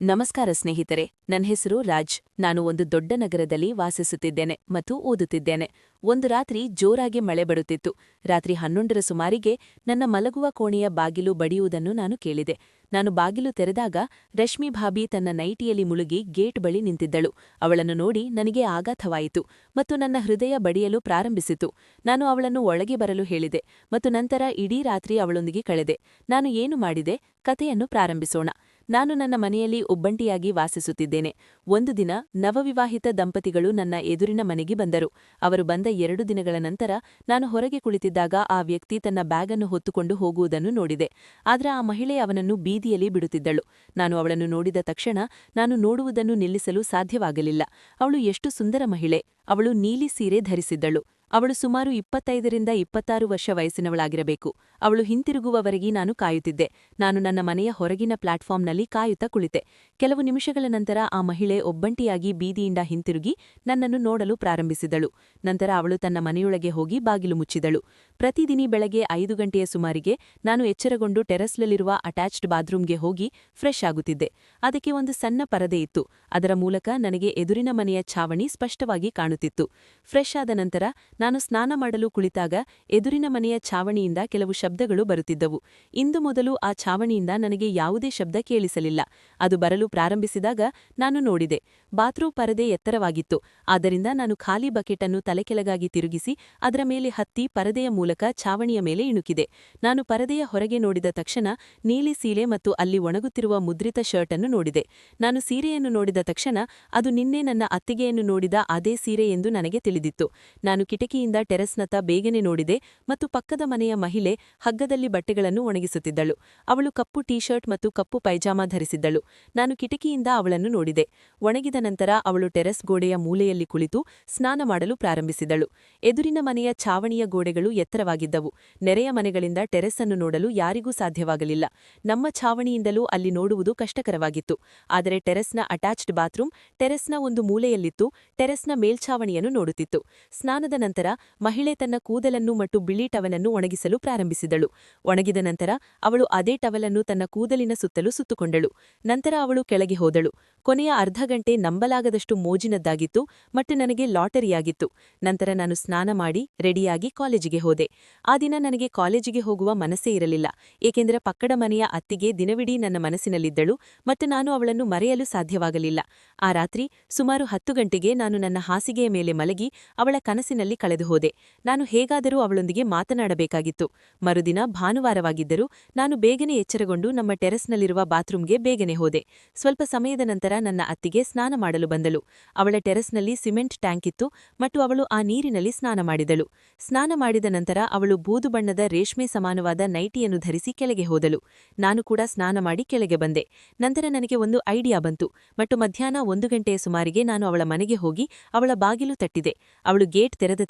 ನಮಸ್ಕಾರ ಸ್ನೇಹಿತರೆ, ನನ್ನ ಹೆಸರು ರಾಜ್. ನಾನು ಒಂದು ದೊಡ್ಡ ನಗರದಲ್ಲಿ ವಾಸಿಸುತ್ತಿದ್ದೇನೆ ಮತ್ತು ಓದುತ್ತಿದ್ದೇನೆ. ಒಂದು ರಾತ್ರಿ ಜೋರಾಗಿ ಮಳೆ ಬರುತ್ತಿತ್ತು. ರಾತ್ರಿ ಹನ್ನೊಂದರ ಸುಮಾರಿಗೆ ನನ್ನ ಮಲಗುವ ಕೋಣೆಯ ಬಾಗಿಲು ಬಡಿಯುವುದನ್ನು ನಾನು ಕೇಳಿದೆ. ನಾನು ಬಾಗಿಲು ತೆರೆದಾಗ ರಶ್ಮಿ ಭಾಬಿ ತನ್ನ ನೈಟಿಯಲ್ಲಿ ಮುಳುಗಿ ಗೇಟ್ ಬಳಿ ನಿಂತಿದ್ದಳು. ಅವಳನ್ನು ನೋಡಿ ನನಗೆ ಆಘಾತವಾಯಿತು ಮತ್ತು ನನ್ನ ಹೃದಯ ಬಡಿಯಲು ಪ್ರಾರಂಭಿಸಿತು. ನಾನು ಅವಳನ್ನು ಒಳಗೆ ಬರಲು ಹೇಳಿದೆ ಮತ್ತು ನಂತರ ಇಡೀ ರಾತ್ರಿ ಅವಳೊಂದಿಗೆ ಕಳೆದೆ. ನಾನು ಏನು ಮಾಡಿದೆ? ಕಥೆಯನ್ನು ಪ್ರಾರಂಭಿಸೋಣ. ನಾನು ನನ್ನ ಮನೆಯಲ್ಲಿ ಒಬ್ಬಂಟಿಯಾಗಿ ವಾಸಿಸುತ್ತಿದ್ದೇನೆ. ಒಂದು ದಿನ ನವವಿವಾಹಿತ ದಂಪತಿಗಳು ನನ್ನ ಎದುರಿನ ಮನೆಗೆ ಬಂದರು. ಅವರು ಬಂದ ಎರಡು ದಿನಗಳ ನಂತರ ನಾನು ಹೊರಗೆ ಕುಳಿತಿದ್ದಾಗ ಆ ವ್ಯಕ್ತಿ ತನ್ನ ಬ್ಯಾಗ್ ಅನ್ನು ಹೊತ್ತುಕೊಂಡು ಹೋಗುವುದನ್ನು ನೋಡಿದೆ. ಆದರೆ ಆ ಮಹಿಳೆ ಅವನನ್ನು ಬೀದಿಯಲ್ಲಿ ಬಿಡುತ್ತಿದ್ದಳು. ನಾನು ಅವಳನ್ನು ನೋಡಿದ ತಕ್ಷಣ ನಾನು ನೋಡುವುದನ್ನು ನಿಲ್ಲಿಸಲು ಸಾಧ್ಯವಾಗಲಿಲ್ಲ. ಅವಳು ಎಷ್ಟು ಸುಂದರ ಮಹಿಳೆ. ಅವಳು ನೀಲಿ ಸೀರೆ ಧರಿಸಿದ್ದಳು. ಅವಳು ಸುಮಾರು ಇಪ್ಪತ್ತೈದರಿಂದ ಇಪ್ಪತ್ತಾರು ವರ್ಷ ವಯಸ್ಸಿನವಳಾಗಿರಬೇಕು. ಅವಳು ಹಿಂತಿರುಗುವವರೆಗೆ ನಾನು ಕಾಯುತ್ತಿದ್ದೆ. ನಾನು ನನ್ನ ಮನೆಯ ಹೊರಗಿನ ಪ್ಲಾಟ್ಫಾರ್ಮ್ನಲ್ಲಿ ಕಾಯುತ್ತಾ ಕುಳಿತೆ. ಕೆಲವು ನಿಮಿಷಗಳ ನಂತರ ಆ ಮಹಿಳೆ ಒಬ್ಬಂಟಿಯಾಗಿ ಬೀದಿಯಿಂದ ಹಿಂತಿರುಗಿ ನನ್ನನ್ನು ನೋಡಲು ಪ್ರಾರಂಭಿಸಿದಳು. ನಂತರ ಅವಳು ತನ್ನ ಮನೆಯೊಳಗೆ ಹೋಗಿ ಬಾಗಿಲು ಮುಚ್ಚಿದಳು. ಪ್ರತಿದಿನಿ ಬೆಳಗ್ಗೆ ಐದು ಗಂಟೆಯ ಸುಮಾರಿಗೆ ನಾನು ಎಚ್ಚರಗೊಂಡು ಟೆರಸ್ನಲ್ಲಿರುವ ಅಟ್ಯಾಚ್ಡ್ ಬಾತ್ರೂಮ್ಗೆ ಹೋಗಿ ಫ್ರೆಶ್ ಆಗುತ್ತಿದ್ದೆ. ಅದಕ್ಕೆ ಒಂದು ಸಣ್ಣ ಪರದೆ ಇತ್ತು. ಅದರ ಮೂಲಕ ನನಗೆ ಎದುರಿನ ಮನೆಯ ಛಾವಣಿ ಸ್ಪಷ್ಟವಾಗಿ ಕಾಣುತ್ತಿತ್ತು. ಫ್ರೆಶ್ ಆದ ನಂತರ ನಾನು ಸ್ನಾನ ಮಾಡಲು ಕುಳಿತಾಗ ಎದುರಿನ ಮನೆಯ ಛಾವಣಿಯಿಂದ ಕೆಲವು ಶಬ್ದಗಳು ಬರುತ್ತಿದ್ದವು. ಇಂದು ಮೊದಲು ಆ ಛಾವಣಿಯಿಂದ ನನಗೆ ಯಾವುದೇ ಶಬ್ದ ಕೇಳಿಸಲಿಲ್ಲ. ಅದು ಬರಲು ಪ್ರಾರಂಭಿಸಿದಾಗ ನಾನು ನೋಡಿದೆ. ಬಾತ್ರೂಮ್ ಪರದೆ ಎತ್ತರವಾಗಿತ್ತು. ಆದ್ದರಿಂದ ನಾನು ಖಾಲಿ ಬಕೆಟ್ ಅನ್ನು ತಲೆಕೆಳಗಾಗಿ ತಿರುಗಿಸಿ ಅದರ ಮೇಲೆ ಹತ್ತಿ ಪರದೆಯ ಮೂಲಕ ಛಾವಣಿಯ ಮೇಲೆ ಇಣುಕಿದೆ. ನಾನು ಪರದೆಯ ಹೊರಗೆ ನೋಡಿದ ತಕ್ಷಣ ನೀಲಿ ಸೀರೆ ಮತ್ತು ಅಲ್ಲಿ ಒಣಗುತ್ತಿರುವ ಮುದ್ರಿತ ಶರ್ಟ್ ಅನ್ನು ನೋಡಿದೆ. ನಾನು ಸೀರೆಯನ್ನು ನೋಡಿದ ತಕ್ಷಣ ಅದು ನಿನ್ನೆ ನನ್ನ ಅತ್ತಿಗೆಯನ್ನು ನೋಡಿದ ಅದೇ ಸೀರೆ ಎಂದು ನನಗೆ ತಿಳಿದಿತ್ತು. ನಾನು ಕಿಟಕಿಯಿಂದ ಟೆರೆಸ್ನತ್ತ ಬೇಗನೆ ನೋಡಿದೆ ಮತ್ತು ಪಕ್ಕದ ಮನೆಯ ಮಹಿಳೆ ಹಗ್ಗದಲ್ಲಿ ಬಟ್ಟೆಗಳನ್ನು ಒಣಗಿಸುತ್ತಿದ್ದಳು. ಅವಳು ಕಪ್ಪು ಟೀ ಶರ್ಟ್ ಮತ್ತು ಕಪ್ಪು ಪೈಜಾಮಾ ಧರಿಸಿದ್ದಳು. ನಾನು ಕಿಟಕಿಯಿಂದ ಅವಳನ್ನು ನೋಡಿದೆ. ಒಣಗಿದ ನಂತರ ಅವಳು ಟೆರೆಸ್ ಗೋಡೆಯ ಮೂಲೆಯಲ್ಲಿ ಕುಳಿತು ಸ್ನಾನ ಮಾಡಲು ಪ್ರಾರಂಭಿಸಿದಳು. ಎದುರಿನ ಮನೆಯ ಛಾವಣಿಯ ಗೋಡೆಗಳು ಎತ್ತರವಾಗಿದ್ದವು. ನೆರೆಯ ಮನೆಗಳಿಂದ ಟೆರೆಸ್ ಅನ್ನು ನೋಡಲು ಯಾರಿಗೂ ಸಾಧ್ಯವಾಗಲಿಲ್ಲ. ನಮ್ಮ ಛಾವಣಿಯಿಂದಲೂ ಅಲ್ಲಿ ನೋಡುವುದು ಕಷ್ಟಕರವಾಗಿತ್ತು. ಆದರೆ ಟೆರೆಸ್ನ ಅಟ್ಯಾಚ್ಡ್ ಬಾತ್ರೂಮ್ ಟೆರೆಸ್ನ ಒಂದು ಮೂಲೆಯಲ್ಲಿತ್ತು. ಟೆರೆಸ್ನ ಮೇಲ್ಛಾವಣಿಯನ್ನು ನೋಡುತ್ತಿತ್ತು. ಸ್ನಾನದ ನಂತರ ಮಹಿಳೆ ತನ್ನ ಕೂದಲನ್ನು ಮತ್ತು ಬಿಳಿ ಟವಲನ್ನು ಒಣಗಿಸಲು ಪ್ರಾರಂಭಿಸಿದಳು. ಒಣಗಿದ ನಂತರ ಅವಳು ಅದೇ ಟವಲನ್ನು ತನ್ನ ಕೂದಲಿನ ಸುತ್ತಲೂ ಸುತ್ತುಕೊಂಡಳು. ನಂತರ ಅವಳು ಕೆಳಗೆ ಹೋದಳು. ಕೊನೆಯ ಅರ್ಧ ಗಂಟೆ ನಂಬಲಾಗದಷ್ಟು ಮೋಜಿನದ್ದಾಗಿತ್ತು ಮತ್ತು ನನಗೆ ಲಾಟರಿಯಾಗಿತ್ತು. ನಂತರ ನಾನು ಸ್ನಾನ ಮಾಡಿ ರೆಡಿಯಾಗಿ ಕಾಲೇಜಿಗೆ ಹೋದೆ. ಆ ದಿನ ನನಗೆ ಕಾಲೇಜಿಗೆ ಹೋಗುವ ಮನಸ್ಸೇ ಇರಲಿಲ್ಲ. ಏಕೆಂದರೆ ಪಕ್ಕಡ ಮನೆಯ ಅತ್ತಿಗೆ ದಿನವಿಡೀ ನನ್ನ ಮನಸ್ಸಿನಲ್ಲಿದ್ದಳು ಮತ್ತು ನಾನು ಅವಳನ್ನು ಮರೆಯಲು ಸಾಧ್ಯವಾಗಲಿಲ್ಲ. ಆ ರಾತ್ರಿ ಸುಮಾರು ಹತ್ತು ಗಂಟೆಗೆ ನಾನು ನನ್ನ ಹಾಸಿಗೆಯ ಮೇಲೆ ಮಲಗಿ ಅವಳ ಕನಸಿನಲ್ಲಿ ಕಳೆದು ಹೋದೆ ನಾನು ಹೇಗಾದರೂ ಅವಳೊಂದಿಗೆ ಮಾತನಾಡಬೇಕಾಗಿತ್ತು. ಮರುದಿನ ಭಾನುವಾರವಾಗಿದ್ದರೂ ನಾನು ಬೇಗನೆ ಎಚ್ಚರಗೊಂಡು ನಮ್ಮ ಟೆರೆಸ್ನಲ್ಲಿರುವ ಬಾತ್ರೂಮ್ಗೆ ಬೇಗನೆ ಹೋದೆ. ಸ್ವಲ್ಪ ಸಮಯದ ನಂತರ ನನ್ನ ಅತ್ತಿಗೆ ಸ್ನಾನ ಮಾಡಲು ಬಂದಳು. ಅವಳ ಟೆರೆಸ್ನಲ್ಲಿ ಸಿಮೆಂಟ್ ಟ್ಯಾಂಕ್ ಇತ್ತು ಮತ್ತು ಅವಳು ಆ ನೀರಿನಲ್ಲಿ ಸ್ನಾನ ಮಾಡಿದಳು. ಸ್ನಾನ ಮಾಡಿದ ನಂತರ ಅವಳು ಬೂದು ಬಣ್ಣದ ರೇಷ್ಮೆ ಸಮಾನವಾದ ನೈಟಿಯನ್ನು ಧರಿಸಿ ಕೆಳಗೆ ಹೋದಳು. ನಾನು ಕೂಡ ಸ್ನಾನ ಮಾಡಿ ಕೆಳಗೆ ಬಂದೆ. ನಂತರ ನನಗೆ ಒಂದು ಐಡಿಯಾ ಬಂತು. ಮತ್ತು ಮಧ್ಯಾಹ್ನ ಒಂದು ಗಂಟೆಯ ಸುಮಾರಿಗೆ ನಾನು ಅವಳ ಮನೆಗೆ ಹೋಗಿ ಅವಳ ಬಾಗಿಲು ತಟ್ಟಿದೆ. ಅವಳು ಗೇಟ್ ತೆರೆದ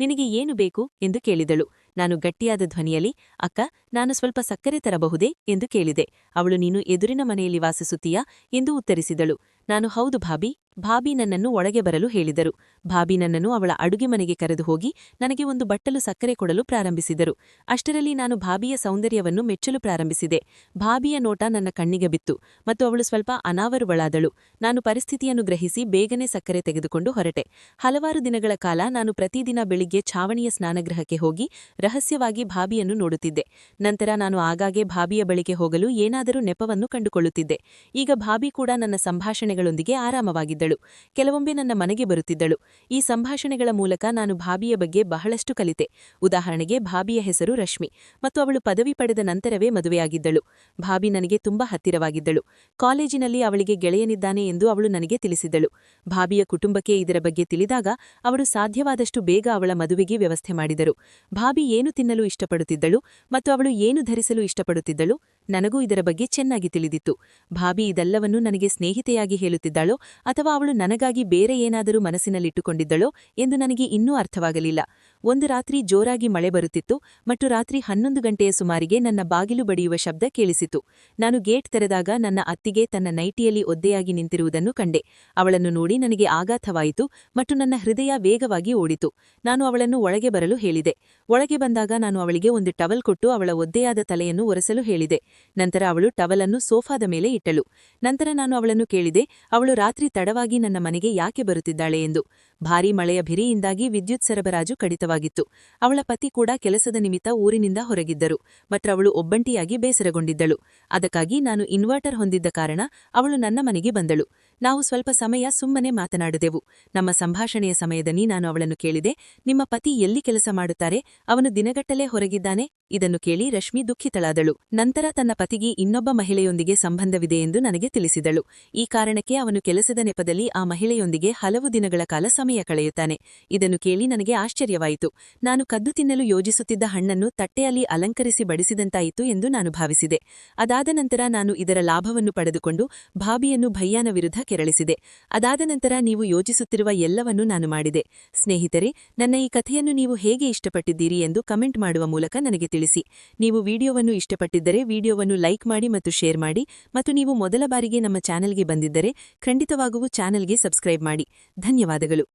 ನಿನಗೆ ಏನು ಬೇಕು ಎಂದು ಕೇಳಿದಳು. ನಾನು ಗಟ್ಟಿಯಾದ ಧ್ವನಿಯಲ್ಲಿ, ಅಕ್ಕ, ನಾನು ಸ್ವಲ್ಪ ಸಕ್ಕರೆ ತರಬಹುದೇ? ಎಂದು ಕೇಳಿದೆ. ಅವಳು, ನೀನು ಎದುರಿನ ಮನೆಯಲ್ಲಿ ವಾಸಿಸುತ್ತೀಯಾ? ಎಂದು ಉತ್ತರಿಸಿದಳು. ನಾನು ಹೌದು, ಭಾಬಿ. ಭಾಬಿ ನನ್ನನ್ನು ಒಳಗೆ ಬರಲು ಹೇಳಿದರು. ಭಾಬಿ ನನ್ನನ್ನು ಅವಳ ಅಡುಗೆ ಮನೆಗೆ ಕರೆದು ಹೋಗಿ ನನಗೆ ಒಂದು ಬಟ್ಟಲು ಸಕ್ಕರೆ ಕೊಡಲು ಪ್ರಾರಂಭಿಸಿದರು. ಅಷ್ಟರಲ್ಲಿ ನಾನು ಭಾಬಿಯ ಸೌಂದರ್ಯವನ್ನು ಮೆಚ್ಚಲು ಪ್ರಾರಂಭಿಸಿದೆ. ಭಾಬಿಯ ನೋಟ ನನ್ನ ಕಣ್ಣಿಗೆ ಬಿತ್ತು ಮತ್ತು ಅವಳು ಸ್ವಲ್ಪ ಅನಾವರುಗಳಾದಳು ನಾನು ಪರಿಸ್ಥಿತಿಯನ್ನು ಗ್ರಹಿಸಿ ಬೇಗನೆ ಸಕ್ಕರೆ ತೆಗೆದುಕೊಂಡು ಹೊರಟೆ. ಹಲವಾರು ದಿನಗಳ ಕಾಲ ನಾನು ಪ್ರತಿದಿನ ಬೆಳಿಗ್ಗೆ ಛಾವಣಿಯ ಸ್ನಾನಗೃಹಕ್ಕೆ ಹೋಗಿ ರಹಸ್ಯವಾಗಿ ಭಾಬಿಯನ್ನು ನೋಡುತ್ತಿದ್ದೆ. ನಂತರ ನಾನು ಆಗಾಗ್ಗೆ ಭಾಬಿಯ ಬಳಿಗೆ ಹೋಗಲು ಏನಾದರೂ ನೆಪವನ್ನು ಕಂಡುಕೊಳ್ಳುತ್ತಿದ್ದೆ. ಈಗ ಭಾಬಿ ಕೂಡ ನನ್ನ ಸಂಭಾಷಣೆಗಳೊಂದಿಗೆ ಆರಾಮವಾಗಿದ್ದಳು ಕೆಲವೊಮ್ಮೆ ನನ್ನ ಮನೆಗೆ ಬರುತ್ತಿದ್ದಳು. ಈ ಸಂಭಾಷಣೆಗಳ ಮೂಲಕ ನಾನು ಭಾಬಿಯ ಬಗ್ಗೆ ಬಹಳಷ್ಟು ಕಲಿತೆ. ಉದಾಹರಣೆಗೆ ಭಾಬಿಯ ಹೆಸರು ರಶ್ಮಿ ಮತ್ತು ಅವಳು ಪದವಿ ಪಡೆದ ನಂತರವೇ ಮದುವೆಯಾಗಿದ್ದಳು. ಭಾಬಿ ನನಗೆ ತುಂಬಾ ಹತ್ತಿರವಾಗಿದ್ದಳು. ಕಾಲೇಜಿನಲ್ಲಿ ಅವಳಿಗೆ ಗೆಳೆಯನಿದ್ದಾನೆ ಎಂದು ಅವಳು ನನಗೆ ತಿಳಿಸಿದಳು ಭಾಬಿಯ ಕುಟುಂಬಕ್ಕೆ ಇದರ ಬಗ್ಗೆ ತಿಳಿದಾಗ ಅವಳು ಸಾಧ್ಯವಾದಷ್ಟು ಬೇಗ ಅವಳ ಮದುವೆಗೆ ವ್ಯವಸ್ಥೆ ಮಾಡಿದರು. ಭಾಬಿ ಏನು ತಿನ್ನಲು ಇಷ್ಟಪಡುತ್ತಿದ್ದಳು ಮತ್ತು ಅವಳು ಏನು ಧರಿಸಲು ಇಷ್ಟಪಡುತ್ತಿದ್ದಳು? ನನಗೂ ಇದರ ಬಗ್ಗೆ ಚೆನ್ನಾಗಿ ತಿಳಿದಿತ್ತು. ಭಾಬಿ ಇದೆಲ್ಲವನ್ನೂ ನನಗೆ ಸ್ನೇಹಿತೆಯಾಗಿ ಹೇಳುತ್ತಿದ್ದಾಳೋ ಅಥವಾ ಅವಳು ನನಗಾಗಿ ಬೇರೆ ಏನಾದರೂ ಮನಸ್ಸಿನಲ್ಲಿಟ್ಟುಕೊಂಡಿದ್ದಳೋ ಎಂದು ನನಗೆ ಇನ್ನೂ ಅರ್ಥವಾಗಲಿಲ್ಲ. ಒಂದು ರಾತ್ರಿ ಜೋರಾಗಿ ಮಳೆ ಬರುತ್ತಿತ್ತು ಮತ್ತು ರಾತ್ರಿ ಹನ್ನೊಂದು ಗಂಟೆಯ ಸುಮಾರಿಗೆ ನನ್ನ ಬಾಗಿಲು ಬಡಿಯುವ ಶಬ್ದ ಕೇಳಿಸಿತು. ನಾನು ಗೇಟ್ ತೆರೆದಾಗ ನನ್ನ ಅತ್ತಿಗೆ ತನ್ನ ನೈಟಿಯಲ್ಲಿ ಒದ್ದೆಯಾಗಿ ನಿಂತಿರುವುದನ್ನು ಕಂಡೆ. ಅವಳನ್ನು ನೋಡಿ ನನಗೆ ಆಘಾತವಾಯಿತು ಮತ್ತು ನನ್ನ ಹೃದಯ ವೇಗವಾಗಿ ಓಡಿತು. ನಾನು ಅವಳನ್ನು ಒಳಗೆ ಬರಲು ಹೇಳಿದೆ. ಒಳಗೆ ಬಂದಾಗ ನಾನು ಅವಳಿಗೆ ಒಂದು ಟವಲ್ ಕೊಟ್ಟು ಅವಳ ಒದ್ದೆಯಾದ ತಲೆಯನ್ನು ಒರೆಸಲು ಹೇಳಿದೆ. ನಂತರ ಅವಳು ಟವಲನ್ನು ಸೋಫಾದ ಮೇಲೆ ಇಟ್ಟಳು. ನಂತರ ನಾನು ಅವಳನ್ನು ಕೇಳಿದೆ, ಅವಳು ರಾತ್ರಿ ತಡವಾಗಿ ನನ್ನ ಮನೆಗೆ ಯಾಕೆ ಬರುತ್ತಿದ್ದಾಳೆ ಎಂದು. ಭಾರೀ ಮಳೆಯ ಭಿರಿಯಿಂದಾಗಿ ವಿದ್ಯುತ್ ಸರಬರಾಜು ಕಡಿತವಾಗಿತ್ತು ಅವಳ ಪತಿ ಕೂಡ ಕೆಲಸದ ನಿಮಿತ್ತ ಊರಿನಿಂದ ಹೊರಗಿದ್ದರು. ಮತ್ತು ಅವಳು ಒಬ್ಬಂಟಿಯಾಗಿ ಬೇಸರಗೊಂಡಿದ್ದಳು. ಅದಕ್ಕಾಗಿ ನಾನು ಇನ್ವರ್ಟರ್ ಹೊಂದಿದ್ದ ಕಾರಣ ಅವಳು ನನ್ನ ಮನೆಗೆ ಬಂದಳು. ನಾವು ಸ್ವಲ್ಪ ಸಮಯ ಸುಮ್ಮನೆ ಮಾತನಾಡಿದೆವು. ನಮ್ಮ ಸಂಭಾಷಣೆಯ ಸಮಯದಲ್ಲಿ ನಾನು ಅವಳನ್ನು ಕೇಳಿದೆ, ನಿಮ್ಮ ಪತಿ ಎಲ್ಲಿ ಕೆಲಸ ಮಾಡುತ್ತಾರೆ? ಅವನು ದಿನಗಟ್ಟಲೆ ಹೊರಗಿದ್ದಾನೆ? ಇದನ್ನು ಕೇಳಿ ರಶ್ಮಿ ದುಃಖಿತಳಾದಳು. ನಂತರ ತನ್ನ ಪತಿಗೆ ಇನ್ನೊಬ್ಬ ಮಹಿಳೆಯೊಂದಿಗೆ ಸಂಬಂಧವಿದೆ ಎಂದು ನನಗೆ ತಿಳಿಸಿದಳು. ಈ ಕಾರಣಕ್ಕೆ ಅವನು ಕೆಲಸದ ನೆಪದಲ್ಲಿ ಆ ಮಹಿಳೆಯೊಂದಿಗೆ ಹಲವು ದಿನಗಳ ಕಾಲ ಸಮಯ ಕಳೆಯುತ್ತಾನೆ. ಇದನ್ನು ಕೇಳಿ ನನಗೆ ಆಶ್ಚರ್ಯವಾಯಿತು. ನಾನು ಕದ್ದು ತಿನ್ನಲು ಯೋಜಿಸುತ್ತಿದ್ದ ಹಣ್ಣನ್ನು ತಟ್ಟೆಯಲ್ಲಿ ಅಲಂಕರಿಸಿ ಬಡಿಸಿದಂತಾಯಿತು ಎಂದು ನಾನು ಭಾವಿಸಿದೆ. ಅದಾದ ನಂತರ ನಾನು ಇದರ ಲಾಭವನ್ನು ಪಡೆದುಕೊಂಡು ಭಾಬಿಯನ್ನು ಭಯ್ಯಾನ ವಿರುದ್ಧ ಕೆರಳಿಸಿದೆ. ಅದಾದ ನಂತರ ನೀವು ಯೋಚಿಸುತ್ತಿರುವ ಎಲ್ಲವನ್ನೂ ನಾನು ಮಾಡಿದೆ. ಸ್ನೇಹಿತರೆ, ನನ್ನ ಈ ಕಥೆಯನ್ನು ನೀವು ಹೇಗೆ ಇಷ್ಟಪಟ್ಟಿದ್ದೀರಿ ಎಂದು ಕಮೆಂಟ್ ಮಾಡುವ ಮೂಲಕ ನನಗೆ ತಿಳಿಸಿ. ನೀವು ವಿಡಿಯೋವನ್ನು ಇಷ್ಟಪಟ್ಟಿದ್ದರೆ ವಿಡಿಯೋವನ್ನು ಲೈಕ್ ಮಾಡಿ ಮತ್ತು ಶೇರ್ ಮಾಡಿ ಮತ್ತು ನೀವು ಮೊದಲ ಬಾರಿಗೆ ನಮ್ಮ ಚಾನೆಲ್ಗೆ ಬಂದಿದ್ದರೆ ಖಂಡಿತವಾಗುವ ಚಾನೆಲ್ಗೆ ಸಬ್ಸ್ಕ್ರೈಬ್ ಮಾಡಿ. ಧನ್ಯವಾದಗಳು.